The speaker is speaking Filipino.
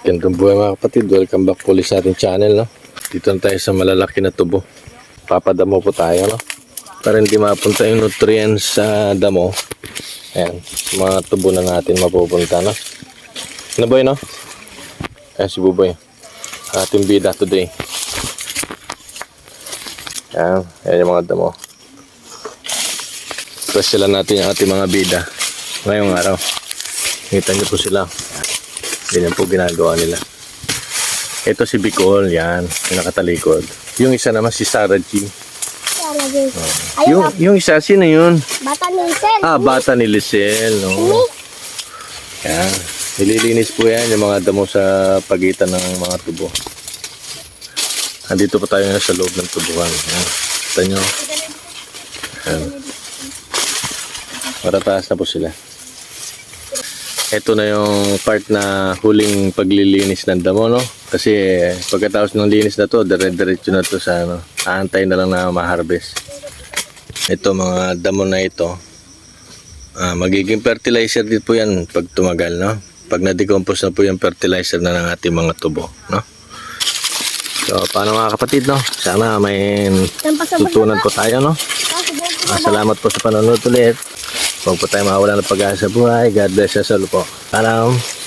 Gandang buhay mga kapatid. Welcome back po sa ating channel. No? Dito na tayo sa malalaki na tubo. Papadamo po tayo. No? Para hindi mapunta yung nutrients sa damo. Ayan. Mga tubo na natin mapupunta. No? Ano boy no? Ayan si Buboy. Ating bida today. Ayan. Ayan yung mga damo. Specialan natin yung ating mga bida. Ngayong araw. Kita niyo po sila. Ganyan po ginagawa nila. Ito si Bicol, yan. Yung nakatalikod. Yung isa naman si Sarah G. Talaga. Ayun, Yung, yung isa, sino yun? bata ni Sel. Ah, bata ni Lisel. No? Yan. Nililinis po yan yung mga damo sa pagitan ng mga tubo. Andito po tayo ngayon sa loob ng tubuhan. Yan. Kita nyo. Yan. Marataas na po sila. Ito na yung part na huling paglilinis ng damo, no? Kasi pagkatapos ng linis na to, dire-diretso na to sa ano, aantay na lang na ma-harvest. Ito mga damo na ito, ah, magiging fertilizer din po yan pag tumagal, no? Pag na-decompose na po yung fertilizer na ng ating mga tubo, no? So, paano mga kapatid, no? Sana may tutunan po tayo, no? Ah, salamat po sa panonood ulit. Huwag po tayo mawala ng pag-asa sa buhay. God bless us all po. Paalam.